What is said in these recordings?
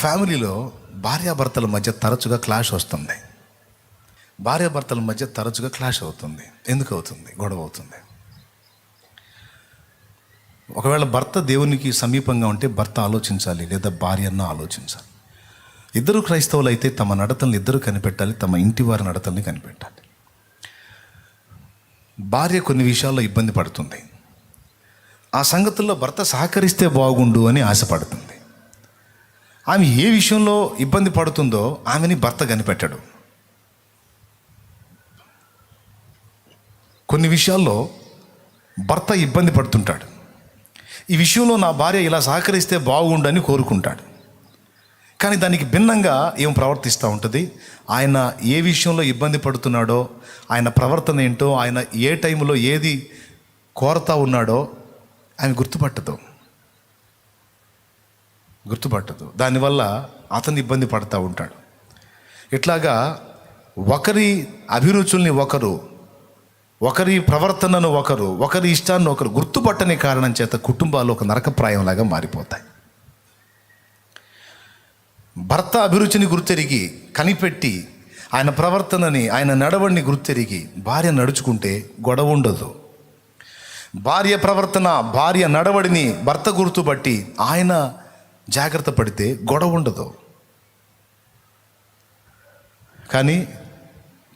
ఫ్యామిలీలో భార్యాభర్తల మధ్య తరచుగా క్లాష్ వస్తుంది. భార్యాభర్తల మధ్య తరచుగా క్లాష్ అవుతుంది. ఎందుకు అవుతుంది? గొడవ అవుతుంది. ఒకవేళ భర్త దేవునికి సమీపంగా ఉంటే భర్త ఆలోచించాలి లేదా భార్యన్న ఆలోచించాలి. ఇద్దరు క్రైస్తవులు అయితే తమ నడతలను ఇద్దరు కనిపెట్టాలి తమ ఇంటి వారి నడతల్ని కనిపెట్టాలి. భార్య కొన్ని విషయాల్లో ఇబ్బంది పడుతుంది. ఆ సంగతుల్లో భర్త సహకరిస్తే బాగుండు అని ఆశపడుతుంది. ఆమె ఏ విషయంలో ఇబ్బంది పడుతుందో ఆమెని భర్త కనిపెట్టాడు. కొన్ని విషయాల్లో భర్త ఇబ్బంది పడుతుంటాడు. ఈ విషయంలో నా భార్య ఇలా సహకరిస్తే బాగుండని కోరుకుంటాడు. కానీ దానికి భిన్నంగా ఏం ప్రవర్తిస్తూ ఉంటుంది? ఆయన ఏ విషయంలో ఇబ్బంది పడుతున్నాడో ఆయన ప్రవర్తన ఏంటో ఆయన ఏ టైంలో ఏది కోరతా ఉన్నాడో ఆమె గుర్తుపట్టదు. గుర్తుపట్టదు. దానివల్ల అతను ఇబ్బంది పడుతూ ఉంటాడు. ఇట్లాగా ఒకరి అభిరుచుల్ని ఒకరు ఒకరి ప్రవర్తనను ఒకరు ఒకరి ఇష్టాన్ని ఒకరు గుర్తుపట్టని కారణం చేత కుటుంబాలు ఒక నరకప్రాయంలాగా మారిపోతాయి. భర్త అభిరుచిని గుర్తెరిగి కనిపెట్టి ఆయన ప్రవర్తనని ఆయన నడవడిని గుర్తెరిగి భార్య నడుచుకుంటే గొడవ ఉండదు. భార్య ప్రవర్తన భార్య నడవడిని భర్త గుర్తుపట్టి ఆయన జాగ్రత్త పడితే గొడవ ఉండదు. కానీ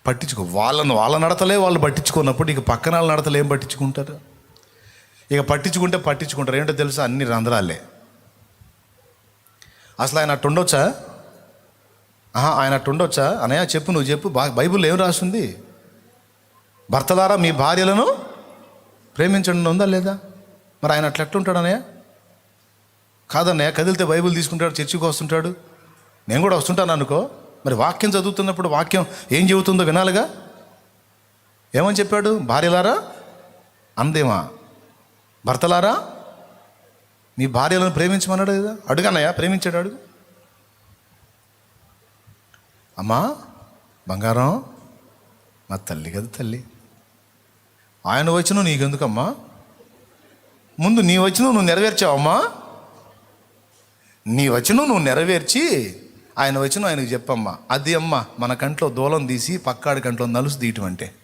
పట్టించుకో వాళ్ళను వాళ్ళ నడతలే వాళ్ళు పట్టించుకున్నప్పుడు ఇక పక్కన వాళ్ళ నడతలు ఏం పట్టించుకుంటారు? ఇక పట్టించుకుంటే పట్టించుకుంటారు. ఏంటో తెలుసా? అన్ని రంధ్రాలే. అసలు ఆయన అట్టు ఉండొచ్చా? ఆహా ఆయన అట్టు ఉండొచ్చా? అనయ్య చెప్పు నువ్వు చెప్పు. బా బైబిల్ ఏం రాస్తుంది భర్తలారా మీ భార్యలను ప్రేమించండి ఉందా లేదా? మరి ఆయన అట్లా ఎట్లుంటాడు అన్నయ్య కాదన్నయ్య కదిలితే బైబిల్ తీసుకుంటాడు చర్చికి వస్తుంటాడు. నేను కూడా వస్తుంటాను అనుకో. మరి వాక్యం చదువుతున్నప్పుడు వాక్యం ఏం చెబుతుందో వినాలిగా? ఏమని చెప్పాడు? భార్యలారా? అందేమా? భర్తలారా? మీ భార్యలను ప్రేమించమన్నాడు కదా? అడుగన్నయ్యా ప్రేమించాడు అడుగు. అమ్మా బంగారం మా తల్లి కదా తల్లి. ఆయన వచ్చిన నీకెందుకమ్మా? ముందు నీ వచ్చిన నువ్వు నెరవేర్చావమ్మా? నీ వచనం నువ్వు నెరవేర్చి ఆయన వచ్చిన ఆయనకు చెప్పమ్మా. అది అమ్మ మన కంట్లో దూలం తీసి పక్కాడి కంట్లో నలుసు తీయటం అంటే.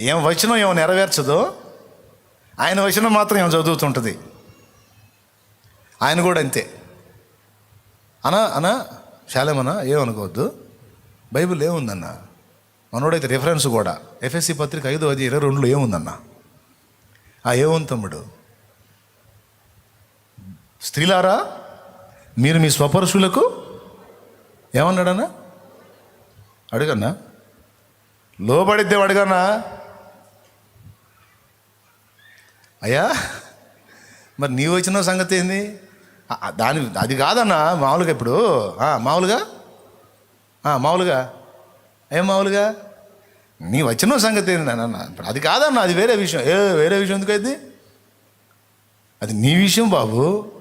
ఏం వచనం ఏమో నెరవేర్చదో? ఆయన వచ్చిన మాత్రం ఏమో చదువుతుంటుంది? ఆయన కూడా అంతే. అనా అనా శాలేమన్నా ఏమనుకోవద్దు బైబిల్ ఏముందన్న? మనోడైతే రిఫరెన్స్ కూడా. ఎఫ్ఎస్సి పత్రిక ఐదో అది ఇరవై రెండులో ఏముందన్న? ఆ ఏముంది తమ్ముడు స్త్రీలారా మీరు మీ స్వపరుషులకు ఏమన్నాడన్నా? అడుగన్నా? లోబడిద్దే అడగన్నా? అయ్యా మరి నీవు వచ్చిన సంగతి ఏంది? దాని అది కాదన్నా మామూలుగా ఇప్పుడు. మామూలుగా? మామూలుగా? ఏం మామూలుగా? నీ వచ్చిన సంగతి ఏంది నాన్న? ఇప్పుడు అది కాదన్నా అది వేరే విషయం. ఏ వేరే విషయం ఎందుకైంది అది నీ విషయం బాబు.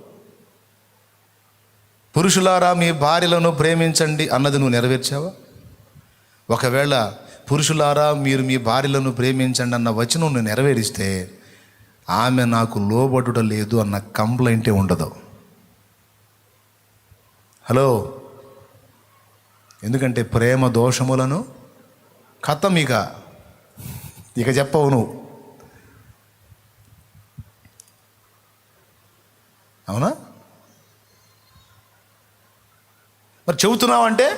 పురుషులారా మీ భార్యలను ప్రేమించండి అన్నది నువ్వు నెరవేర్చావా? ఒకవేళ పురుషులారా మీరు మీ భార్యలను ప్రేమించండి అన్న వచనం నువ్వు నెరవేరిస్తే ఆమె నాకు లోబడుట లేదు అన్న కంప్లైంటే ఉండదు. హలో? ఎందుకంటే ప్రేమ దోషములను కథం ఇక. ఇక చెప్పవు నువ్వు. అవునా? మరి చెబుతున్నావంటే?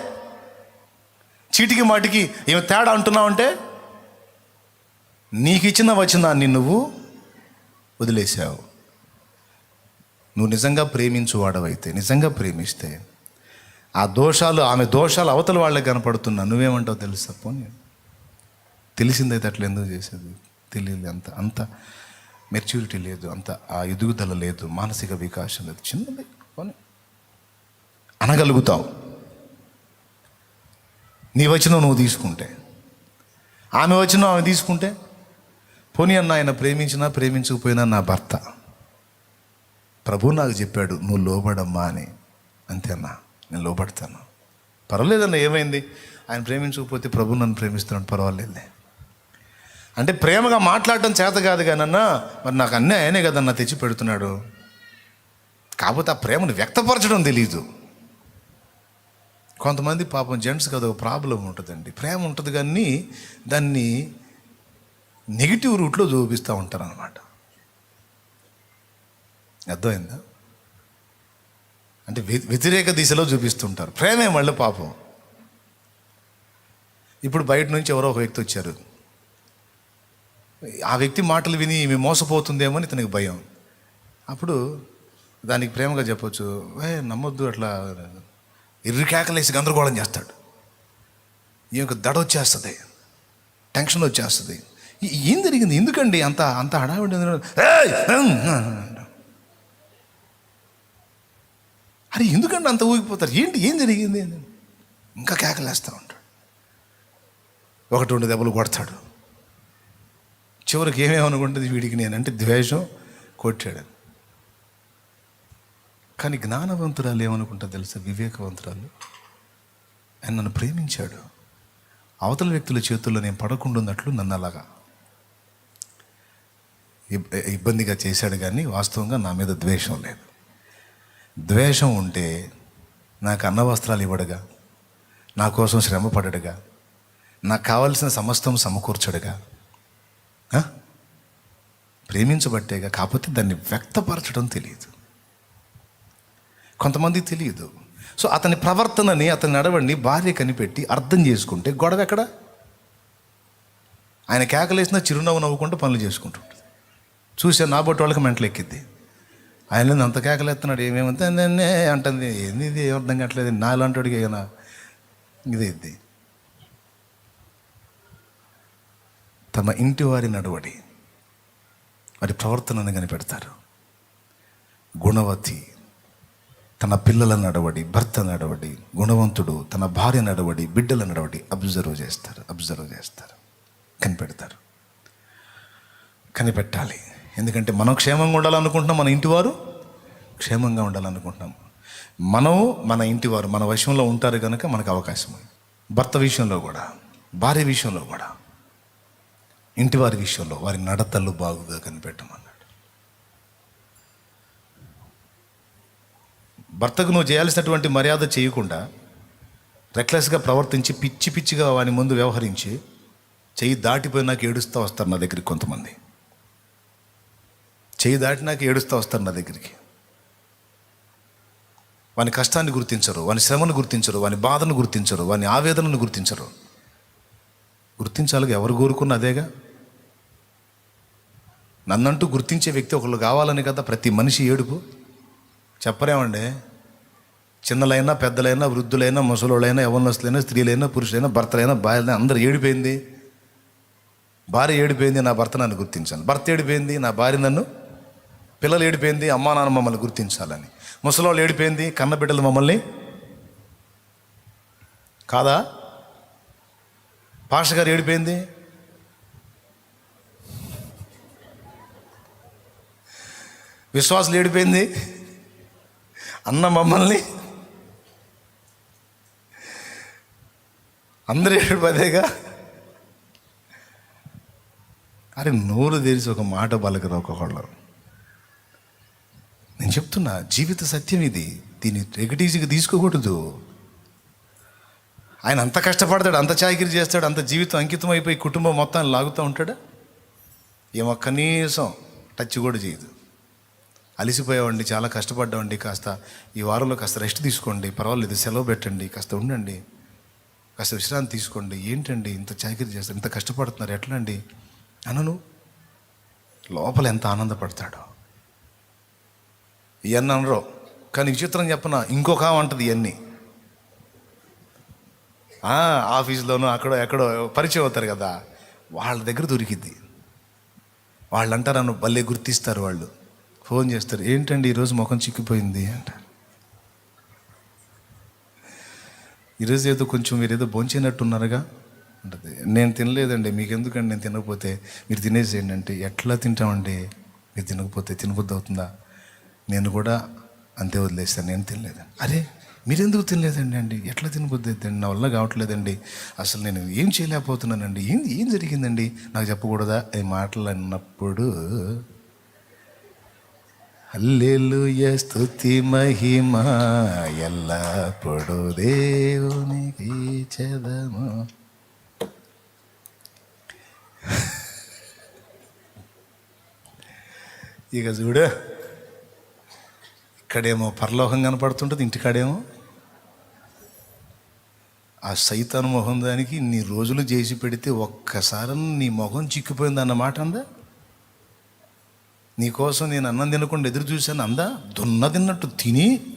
చీటికి మాటికి ఏమి తేడా అంటున్నావంటే? నీకు ఇచ్చిన వచనాన్ని నువ్వు వదిలేసావు నువ్వు నిజంగా ప్రేమించువాడవైతే నిజంగా ప్రేమిస్తే ఆ దోషాలు ఆమె దోషాలు అవతల వాళ్ళకి కనపడుతున్నా. నువ్వేమంటావు తెలుసా పోనీ? తెలిసిందైతే అట్లా ఎందుకు చేసేది? తెలియదు అంత అంత మెచ్యూరిటీ లేదు అంత ఆ ఎదుగుదల లేదు మానసిక వికాసం లేదు. చిన్నది పోనీ. అనగలుగుతావు. నీ వచనం నువ్వు తీసుకుంటే. ఆమె వచనం ఆమె తీసుకుంటే? పోనీ అన్న ఆయన ప్రేమించినా ప్రేమించకపోయినా నా భర్త. ప్రభు నాకు చెప్పాడు నువ్వు లోబడమ్మా అని. అంతేనా నేను లోబడతాను. పర్వాలేదన్న ఏమైంది? ఆయన ప్రేమించకపోతే ప్రభు నన్ను ప్రేమిస్తున్నాడు పర్వాలేదులే. అంటే ప్రేమగా మాట్లాడటం చేత కాదు కానన్నా మరి నాకు అన్నీ ఆయనే కదన్నా తెచ్చి పెడుతున్నాడు కాకపోతే ఆ ప్రేమను వ్యక్తపరచడం తెలియదు కొంతమంది పాపం జెంట్స్కి అదొక ప్రాబ్లం ఉంటుందండి. ప్రేమ ఉంటుంది కానీ దాన్ని నెగిటివ్ రూట్లో చూపిస్తూ ఉంటారు అనమాట అర్థమైందా? అంటే వ్య- వ్యతిరేక దిశలో చూపిస్తుంటారు. ప్రేమే మళ్ళీ పాపం. ఇప్పుడు బయట నుంచి ఎవరో ఒక వ్యక్తి వచ్చారు. ఆ వ్యక్తి మాటలు విని ఈమె మోసపోతుందేమో అని ఇతనికి భయం. అప్పుడు దానికి ప్రేమగా చెప్పొచ్చు. ఏ నమ్మొద్దు అట్లా. ఇర్రి కేకలేసి గందరగోళం చేస్తాడు. ఈమెకు దడ వచ్చేస్తుంది టెన్షన్ వచ్చేస్తుంది. ఏం జరిగింది? ఎందుకండి అంత అంత హడావిడి అరే ఎందుకండి అంత ఊగిపోతారు? ఏంటి ఏం జరిగింది? ఇంకా కేకలేస్తూ ఉంటాడు. ఒకటి రెండు దెబ్బలు కొడతాడు. చివరికి ఏమేమనుకుంటుంది వీడికి? నేనంటే ద్వేషం కొట్టాడు. కానీ జ్ఞానవంతురాలు ఏమనుకుంటా తెలుసా? వివేకవంతురాలు. ఆయన నన్ను ప్రేమించాడు. అవతల వ్యక్తుల చేతుల్లో నేను పడకుండా ఉన్నట్లు నన్ను అలాగా ఇబ్- ఇబ్బందిగా చేశాడు కానీ వాస్తవంగా నా మీద ద్వేషం లేదు. ద్వేషం ఉంటే నాకు అన్న వస్త్రాలు ఇవ్వడుగా నా కోసం శ్రమ పడడుగా నాకు కావలసిన సమస్తం సమకూర్చడుగా ప్రేమించబట్టేగా కాకపోతే దాన్ని వ్యక్తపరచడం తెలియదు. కొంతమంది తెలియదు. సో అతని ప్రవర్తనని అతని నడవడిని భార్య కనిపెట్టి అర్థం చేసుకుంటే గొడవ ఎక్కడ? ఆయన కేకలేసిన చిరునవ్వు నవ్వుకుంటూ పనులు చేసుకుంటుంటుంది. చూసే నా బొట్టు వాళ్ళకి మెంటలు ఎక్కిద్ది. ఆయన అంత కేకలేస్తున్నాడు ఏమేమంతే నేనే అంటుంది. ఏంది ఇది? అర్థం కావట్లేదు. నా లాంటివాడికి ఏమైనా ఇది ఇది తమ ఇంటి వారి నడవడి వారి ప్రవర్తనను కనిపెడతారు. గుణవతి తన పిల్లల నడవడి భర్త నడవడి గుణవంతుడు తన భార్య నడవడి బిడ్డల నడవడి అబ్జర్వ్ చేస్తారు అబ్జర్వ్ చేస్తారు. కనిపెడతారు. కనిపెట్టాలి. ఎందుకంటే మనం క్షేమంగా ఉండాలనుకుంటున్నాం మన ఇంటివారు క్షేమంగా ఉండాలనుకుంటున్నాం. మనం మన ఇంటివారు మన వశంలో ఉంటారు కనుక మనకు అవకాశం ఉంది. భర్త విషయంలో కూడా భార్య విషయంలో కూడా ఇంటివారి విషయంలో వారి నడతలు బాగుగా కనిపెట్టమని. భర్తకు నువ్వు చేయాల్సినటువంటి మర్యాద చేయకుండా రెక్లెస్గా ప్రవర్తించి పిచ్చి పిచ్చిగా వాని ముందు వ్యవహరించి చెయ్యి దాటిపోయి నాకు ఏడుస్తూ వస్తారు నా దగ్గరికి కొంతమంది. చెయ్యి దాటి నాకు ఏడుస్తూ వస్తారు నా దగ్గరికి. వాని కష్టాన్ని గుర్తించరు వాని శ్రమను గుర్తించరు వాని బాధను గుర్తించరు వాని ఆవేదనను గుర్తించరు. గుర్తించాలిగా ఎవరు కోరుకున్న అదేగా? నన్నంటూ గుర్తించే వ్యక్తి ఒకళ్ళు కావాలని కదా ప్రతి మనిషి ఏడుపు? చెప్పరేమండి చిన్నలైనా పెద్దలైనా వృద్ధులైనా ముసలోళ్ళైనా యవనస్తులైనా స్త్రీలైనా పురుషులైనా భర్తలైనా భార్యలైనా అందరు ఏడిపోయింది. భార్య ఏడిపోయింది నా భర్త నన్ను గుర్తించాను భర్త ఏడిపోయింది నా భార్య నన్ను పిల్లలు ఏడిపోయింది అమ్మా నాన్న మమ్మల్ని గుర్తించాలని. ముసలోళ్ళు ఏడిపోయింది కన్న బిడ్డలు మమ్మల్ని కాదా? పాష గారు ఏడిపోయింది? విశ్వాసులు ఏడిపోయింది? అన్న మమ్మల్ని. అందరూ ఏడిపోదేగా. అరే నోరు తెరిచి ఒక మాట పలకరు ఒక్కొక్కళ్ళు నేను చెప్తున్నా జీవిత సత్యం ఇది. దీన్ని నెగటివ్గా తీసుకోకూడదు. ఆయన అంత కష్టపడతాడు అంత చాయగిరి చేస్తాడు అంత జీవితం అంకితం అయిపోయి కుటుంబం మొత్తాన్ని లాగుతూ ఉంటాడా? ఏమో కనీసం టచ్ కూడా చేయదు. అలిసిపోయామండి చాలా కష్టపడ్డామండి కాస్త ఈ వారంలో కాస్త రెస్ట్ తీసుకోండి పర్వాలేదు సెలవు పెట్టండి కాస్త ఉండండి కాస్త విశ్రాంతి తీసుకోండి ఏంటండి ఇంత చాకిరి చేస్తారు ఇంత కష్టపడుతున్నారు ఎట్లా అండి అనను లోపల ఎంత ఆనందపడతాడో. ఇవన్నీ అనరు కానీ విచిత్రం చెప్పన ఇంకొక అంటది ఇవన్నీ ఆఫీస్లోనూ అక్కడో ఎక్కడో పరిచయం అవుతారు కదా వాళ్ళ దగ్గర దొరికిద్ది. వాళ్ళు అంటారు నన్ను భలే గుర్తిస్తారు వాళ్ళు. ఫోన్ చేస్తారు. ఏంటండి ఈరోజు ముఖం చిక్కిపోయింది? అంటారు. ఈరోజు ఏదో కొంచెం మీరు ఏదో భోంచేనట్టున్నారుగా ఉంటుంది నేను తినలేదండి మీకు ఎందుకండి నేను తినకపోతే? మీరు తినేసేయండి అంటే ఎట్లా తింటామండి? మీరు తినకపోతే తినబుద్ధి అవుతుందా? నేను కూడా అంతే వదిలేస్తాను నేను తినలేదండి అరే మీరెందుకు తినలేదండి అండి? ఎట్లా తినబుద్ధి అవుతుంది నా వల్ల కావట్లేదండి. అసలు నేను ఏం చేయలేకపోతున్నానండి? ఏం ఏం జరిగిందండి? నాకు చెప్పకూడదా? ఈ మాటలు అన్నప్పుడు అల్లెలుయ స్థుతి మహిమ ఎల్లప్పుడు దేవునికి చెదము ఇక చూడు ఇక్కడేమో పరలోకం కనపడుతుంటుంది ఇంటికాడేమో. ఆ సైతాను మొహం దానికి నీ రోజులు చేసి పెడితే ఒక్కసారి నీ మొహం చిక్కిపోయింది అన్నమాట అందా? నీకోసం నేను అన్నం తినకుండా ఎదురు చూశాను అందా దున్న తిన్నట్టు తిని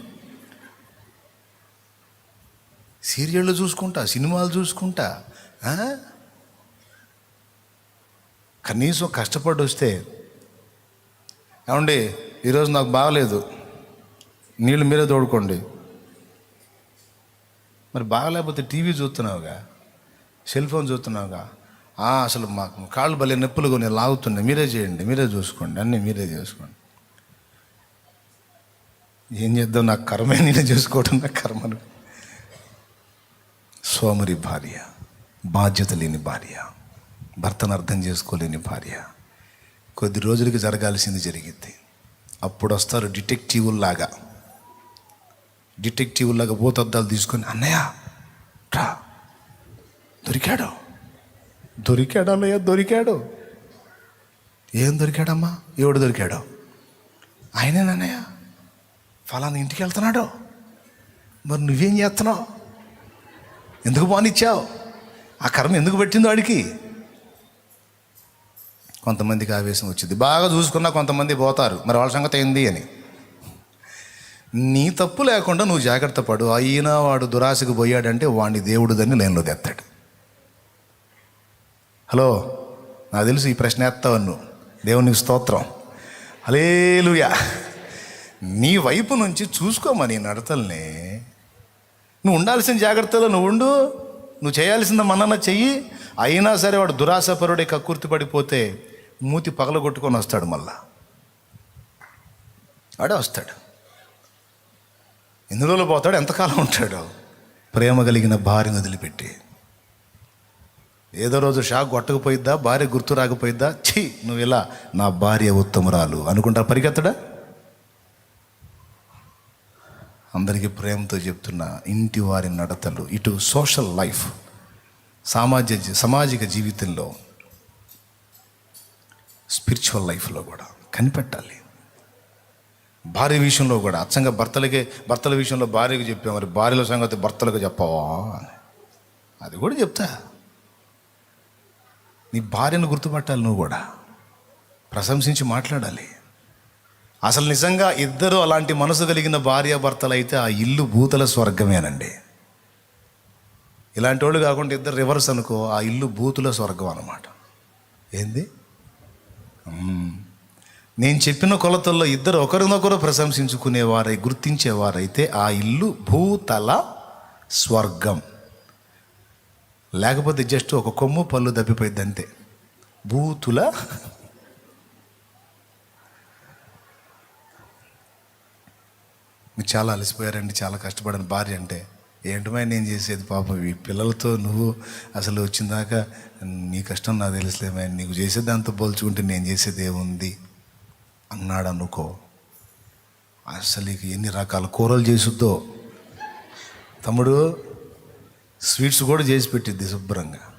సీరియళ్ళు చూసుకుంటా సినిమాలు చూసుకుంటా కనీసం కష్టపడి వస్తే ఏమండి ఈరోజు నాకు బాగలేదు నీళ్ళు మీరే తోడుకోండి. మరి బాగలేకపోతే టీవీ చూస్తున్నావుగా సెల్ ఫోన్ చూస్తున్నావుగా అసలు మాకు కాళ్ళు భలే నొప్పులు కొన్ని లాగుతున్నాయి మీరే చేయండి మీరే చూసుకోండి అన్నీ మీరే చేసుకోండి. ఏం చేద్దాం? నాకు కర్మే నేను చేసుకోవడం నా కర్మను సోమరి భార్య బాధ్యత లేని భార్య భర్తను అర్థం చేసుకోలేని భార్య. కొద్ది రోజులకి జరగాల్సింది జరిగింది అప్పుడు వస్తారు డిటెక్టివ్లాగా డిటెక్టివ్లాగా భూతద్దాలు తీసుకొని అన్నయ్య రా. దొరికాడు. దొరికాడా అన్నయ్య దొరికాడు. ఏం దొరికాడమ్మా? ఎవడు దొరికాడు? ఆయనేనన్నయ్య ఫలానా ఇంటికి వెళ్తున్నాడు? మరి నువ్వేం చేస్తున్నావు? ఎందుకు బానిచ్చావు ఆ కర్మ ఎందుకు పెట్టిందో వాడికి కొంతమందికి ఆవేశం వచ్చింది. బాగా చూసుకున్నా కొంతమంది పోతారు. మరి వాళ్ళ సంగతి ఏంది అని. నీ తప్పు లేకుండా నువ్వు జాగ్రత్త పడు. అయినా వాడు దురాశకు పోయాడంటే వాడిని దేవుడు దాన్ని లైన్లో తెస్తాడు హలో నాకు తెలుసు ఈ ప్రశ్న ఎత్తావు నువ్వు. దేవునికి స్తోత్రం. అలేలుయా నీ వైపు నుంచి చూసుకోమని నడతల్ని. నువ్వు ఉండాల్సిన జాగ్రత్తలో నువ్వు ఉండు. నువ్వు చేయాల్సింది మనన్న చెయ్యి. అయినా సరే వాడు దురాశపరుడే కక్కుర్తి పడిపోతే మూతి పగలగొట్టుకొని వస్తాడు మళ్ళా. వాడే వస్తాడు. ఎన్ని రోజులు పోతాడు? ఎంతకాలం ఉంటాడు? ప్రేమ కలిగిన భార్యను వదిలిపెట్టి. ఏదో రోజు షాక్ కొట్టకపోయిద్దా భార్య గుర్తు రాకపోయిద్దా? ఛీ నువ్వు ఇలా నా భార్య ఉత్తమురాలు అనుకుంటా పరిగెత్తడా? అందరికీ ప్రేమతో చెప్తున్న ఇంటి వారి నడతలు ఇటు సోషల్ లైఫ్ సామాజిక సామాజిక జీవితంలో స్పిరిచువల్ లైఫ్లో కూడా కనిపెట్టాలి. భార్య విషయంలో కూడా అచ్చంగా భర్తలకే భర్తల విషయంలో భార్యకు చెప్పాం మరి భార్యల సంగతి భర్తలకు చెప్పవా? అని అది కూడా చెప్తా. నీ భార్యను గుర్తుపట్టాలి నువ్వు కూడా. ప్రశంసించి మాట్లాడాలి. అసలు నిజంగా ఇద్దరు అలాంటి మనసు కలిగిన భార్యాభర్తలు అయితే ఆ ఇల్లు భూతల స్వర్గమేనండి. ఇలాంటి వాళ్ళు కాకుండా ఇద్దరు రివర్స్ అనుకో ఆ ఇల్లు భూతుల స్వర్గం అనమాట ఏంది? నేను చెప్పిన కొలతల్లో ఇద్దరు ఒకరినొకరు ప్రశంసించుకునేవారై గుర్తించేవారైతే ఆ ఇల్లు భూతల స్వర్గం. లేకపోతే జస్ట్ ఒక కొమ్ము పళ్ళు దప్పిపోయింది అంతే బూతుల మీరు చాలా అలసిపోయారండి చాలా కష్టపడిన భార్య అంటే. ఏంటమై నేను చేసేది పాపం? ఈ పిల్లలతో నువ్వు అసలు వచ్చిన దాకా నీ కష్టం నాకు తెలుసులేమా నీకు చేసే దాంతో పోల్చుకుంటే నేను చేసేది ఏముంది? అన్నాడు అనుకో. అసలు ఇక ఎన్ని రకాల కూరలు చేసుద్దో. తమ్ముడు స్వీట్స్ కూడా చేసి పెట్టిద్ది శుభ్రంగా.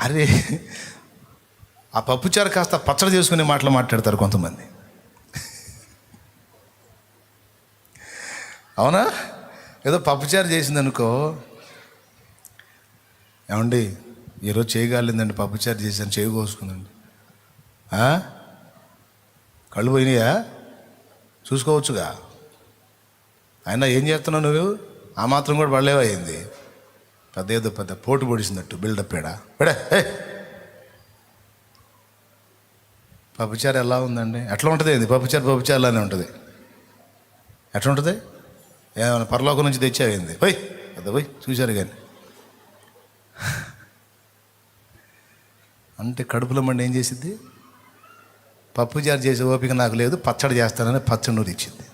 అరే ఆ పప్పుచారు కాస్త పచ్చడి చేసుకునే మాటలు మాట్లాడతారు కొంతమంది. అవునా? ఏదో పప్పుచారు చేసిందనుకో. ఏమండి ఈరోజు చేయగలిందండి పప్పుచారు చేశాను చేయి కోసుకుందండి. కళ్ళు పోయినాయా? చూసుకోవచ్చుగా. ఆయన ఏం చేస్తున్నావు నువ్వు? ఆ మాత్రం కూడా పడలేవా అయింది పెద్ద ఏదో పెద్ద పోటు పొడిసినట్టు బిల్డప్ ఏడా పెడే ఏ పప్పుచారు ఎలా ఉందండి? ఎట్లా ఉంటుంది ఇది పప్పుచారు పప్పుచారు అలానే ఉంటుంది. ఎట్లా ఉంటుంది? ఏమైనా పరలోకం నుంచి తెచ్చావేంది పోయి పెద్ద పోయి చూశారు కానీ. అంటే కడుపులో మండి ఏం చేసిద్ది? పప్పుచారు చేసే ఓపిక నాకు లేదు పచ్చడి చేస్తానని పచ్చడి నూరు ఇచ్చింది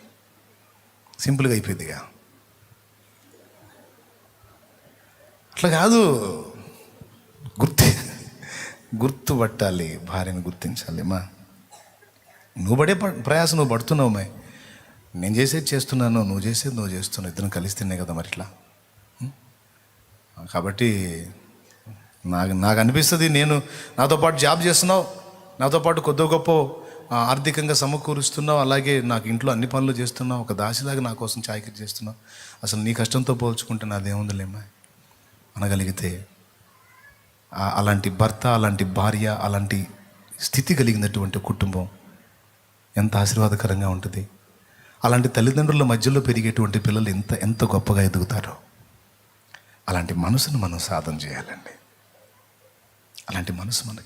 సింపుల్గా అయిపోయిందిగా అట్లా కాదు. గుర్తు గుర్తుపట్టాలి భార్యను గుర్తించాలి. మా నువ్వు పడే ప- ప్రయాసం నువ్వు పడుతున్నావు మే. నేను చేసేది చేస్తున్నాను నువ్వు చేసేది నువ్వు చేస్తున్నావు. ఇద్దరం కలిస్తేనే కదా మరి ఇట్లా. కాబట్టి నాకు నాకు అనిపిస్తుంది నేను నాతో పాటు జాబ్ చేస్తున్నావు నాతో పాటు కొద్ది గొప్ప ఆర్థికంగా సమకూరుస్తున్నావు అలాగే నాకు ఇంట్లో అన్ని పనులు చేస్తున్నావు ఒక దాసిలాగా నా కోసం చాయకరి చేస్తున్నావు. అసలు నీ కష్టంతో పోల్చుకుంటే నాదేముందిలేమ్మా అనగలిగితే అలాంటి భర్త అలాంటి భార్య అలాంటి స్థితి కలిగినటువంటి కుటుంబం ఎంత ఆశీర్వాదకరంగా ఉంటుంది. అలాంటి తల్లిదండ్రుల మధ్యలో పెరిగేటువంటి పిల్లలు ఎంత ఎంత గొప్పగా ఎదుగుతారో. అలాంటి మనసును మనం సాధన చేయాలండి. అలాంటి మనసు మనకి.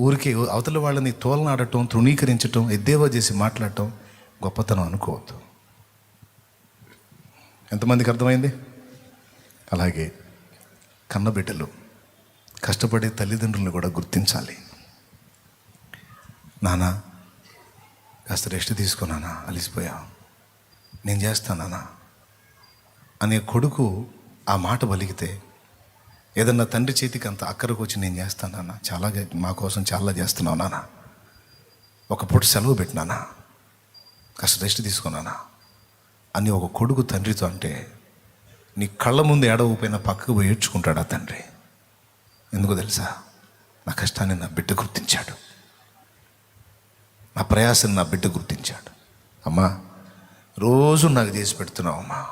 ఊరికే అవతల వాళ్ళని తోలనాడటం తృణీకరించటం ఎద్దేవా చేసి మాట్లాడటం గొప్పతనం అనుకోవద్దు. ఎంతమందికి అర్థమైంది? అలాగే కన్నబిడ్డలు. కష్టపడే తల్లిదండ్రులను కూడా గుర్తించాలి. నానా కాస్త రెస్ట్ తీసుకున్నానా అలిసిపోయా. నేను చేస్తానా అనే కొడుకు ఆ మాట పలికితే ఏదన్నా తండ్రి చేతికి అంత అక్కరకు వచ్చి నేను చేస్తానా చాలా మా కోసం చాలా చేస్తున్నావు నాన్న ఒక పూట సెలవు పెట్టినానా కాస్త రెస్ట్ తీసుకున్నానా అని ఒక కొడుకు తండ్రితో అంటే నీ కళ్ళ ముందు ఏడవపోయినా పక్కకు పోయి ఏడ్చుకుంటాడు ఆ తండ్రి? ఎందుకు తెలుసా? నా కష్టాన్ని నా బిడ్డ గుర్తించాడు. నా ప్రయాసాన్ని నా బిడ్డ గుర్తించాడు. అమ్మా రోజు నాకు చేసి పెడుతున్నావు అమ్మా.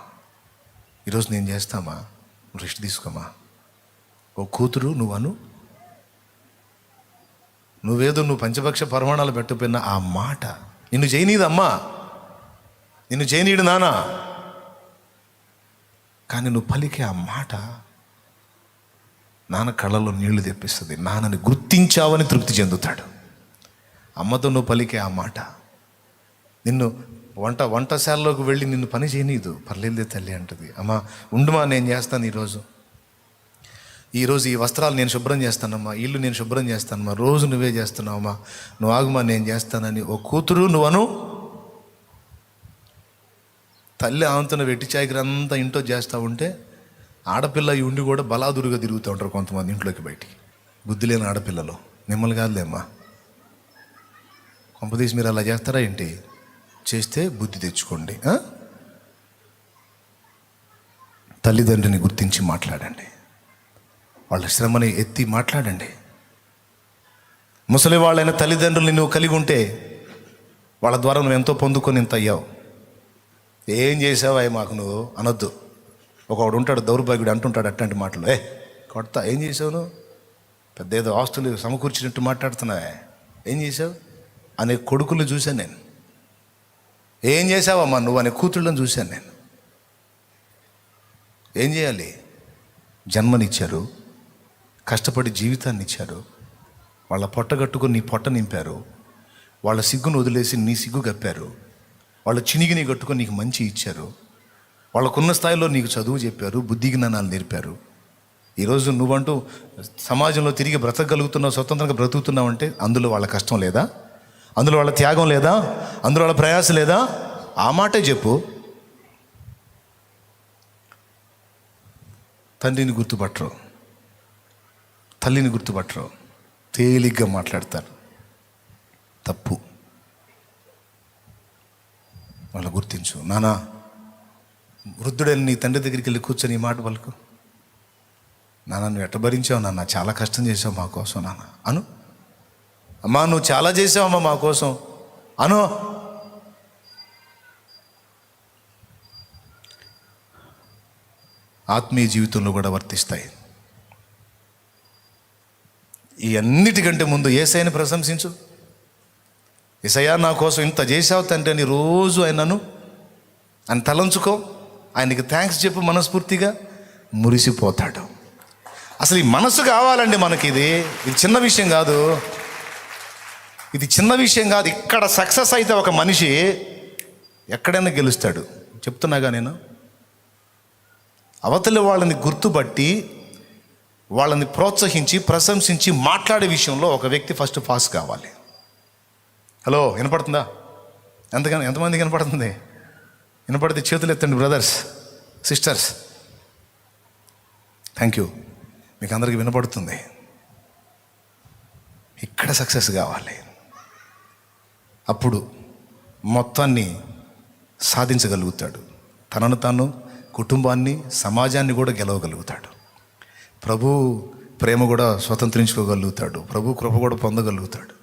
ఈరోజు నేను చేస్తామా? నువ్వు రెస్ట్ తీసుకోమా? ఓ కూతురు నువ్వు అను. నువ్వేదో నువ్వు పంచపక్ష పరమాణాలు పెట్టకపోయినా ఆ మాట నిన్ను చేయనీదమ్మా నిన్ను చేయనీడు నానా. కానీ నువ్వు పలికే ఆ మాట నాన్న కళ్ళలో నీళ్ళు తెప్పిస్తుంది. నాన్నని గుర్తించావని తృప్తి చెందుతాడు. అమ్మతో నువ్వు పలికే ఆ మాట నిన్ను వంట వంటశాలలోకి వెళ్ళి నిన్ను పని చేయనీదు. పర్లేదే తల్లి అంటది. అమ్మా ఉండుమా నేను చేస్తాను ఈరోజు. ఈరోజు ఈ వస్త్రాలు నేను శుభ్రం చేస్తానమ్మా ఇల్లు నేను శుభ్రం చేస్తానమ్మా రోజు నువ్వే చేస్తున్నావమ్మా. నువ్వు ఆగుమా నేను చేస్తానని. ఓ కూతురు నువ్వను తల్లి ఆమెతో వెట్టి చాయకరంతా ఇంట్లో చేస్తూ ఉంటే ఆడపిల్ల ఈ ఉండి కూడా బలాదురుగా తిరుగుతూ ఉంటారు కొంతమంది ఇంట్లోకి బయటికి. బుద్ధి లేని ఆడపిల్లలు. మిమ్మల్ని కాదులేమ్మా. కొంపదీసి మీరు అలా చేస్తారా ఏంటి? చేస్తే బుద్ధి తెచ్చుకోండి తల్లిదండ్రిని గుర్తించి మాట్లాడండి. వాళ్ళ శ్రమని ఎత్తి మాట్లాడండి. ముసలి వాళ్ళైన తల్లిదండ్రులు నువ్వు కలిగి ఉంటే వాళ్ళ ద్వారా నువ్వు ఎంతో పొందుకొని ఇంత అయ్యావు. ఏం చేసావా మాకు నువ్వు? అనొద్దు. ఒకడు ఉంటాడు దౌర్భాగ్యుడు అంటుంటాడు అట్లాంటి మాటలు. ఏ కొడతా ఏం చేసావు నువ్వు? పెద్ద ఏదో ఆస్తులు సమకూర్చినట్టు మాట్లాడుతున్నావే. ఏం చేసావు? అనే కొడుకులు చూశాను నేను. ఏం చేసావమ్మా నువ్వు? అనే కూతుళ్ళని చూశాను నేను. ఏం చేయాలి? జన్మనిచ్చారు కష్టపడి జీవితాన్ని ఇచ్చారు వాళ్ళ పొట్ట కట్టుకుని నీ పొట్ట నింపారు వాళ్ళ సిగ్గును వదిలేసి నీ సిగ్గు కప్పారు వాళ్ళు చినిగిని కట్టుకొని నీకు మంచి ఇచ్చారు. వాళ్ళకున్న స్థాయిలో నీకు చదువు చెప్పారు బుద్ధి జ్ఞానాలు నేర్పారు. ఈరోజు నువ్వంటూ సమాజంలో తిరిగి బ్రతకగలుగుతున్నావు స్వతంత్రంగా బ్రతుకుతున్నావు అంటే అందులో వాళ్ళ కష్టం లేదా? అందులో వాళ్ళ త్యాగం లేదా? అందులో వాళ్ళ ప్రయాస లేదా? ఆ మాటే చెప్పు. తండ్రిని గుర్తుపట్టరు. తల్లిని గుర్తుపట్టరు. తేలిగ్గా మాట్లాడతారు. తప్పు. వాళ్ళు గుర్తించు. నానా వృద్ధుడని నీ తండ్రి దగ్గరికి వెళ్ళి కూర్చొని ఈ మాట పలుకు. నాన్న నువ్వు ఎట్ట భరించావు నాన్న? చాలా కష్టం చేసావు మా కోసం నాన్న. అను. అమ్మా నువ్వు చాలా చేసావమ్మా మా కోసం. అను. ఆత్మీయ జీవితంలో కూడా వర్తిస్తాయి. ఈ అన్నిటికంటే ముందు ఏసైని ప్రశంసించు. ఏసయ్యా నా కోసం ఇంత చేసావు తండ్రి అని రోజు ఆయనను ఆయన తలంచుకో. ఆయనకి థ్యాంక్స్ చెప్పు మనస్ఫూర్తిగా. మురిసిపోతాడు. అసలు ఈ మనసు కావాలండి మనకి ఇది ఇది చిన్న విషయం కాదు. ఇది చిన్న విషయం కాదు. ఇక్కడ సక్సెస్ అయితే ఒక మనిషి ఎక్కడైనా గెలుస్తాడు. చెప్తున్నాగా నేను? అవతలి వాళ్ళని గుర్తుపట్టి వాళ్ళని ప్రోత్సహించి ప్రశంసించి మాట్లాడే విషయంలో ఒక వ్యక్తి ఫస్ట్ పాస్ కావాలి. హలో వినపడుతుందా? ఎంతగానో ఎంతమందికి వినపడుతుంది? వినపడితే చేతులు ఎత్తండి బ్రదర్స్ సిస్టర్స్. థ్యాంక్ యూ మీకు అందరికీ వినపడుతుంది. ఇక్కడ సక్సెస్ కావాలి. అప్పుడు మొత్తాన్ని సాధించగలుగుతాడు. తనను తాను కుటుంబాన్ని సమాజాన్ని కూడా గెలవగలుగుతాడు. ప్రభు ప్రేమ కూడా స్వతంత్రించుకోగలుగుతాడు. ప్రభు కృప కూడా పొందగలుగుతాడు.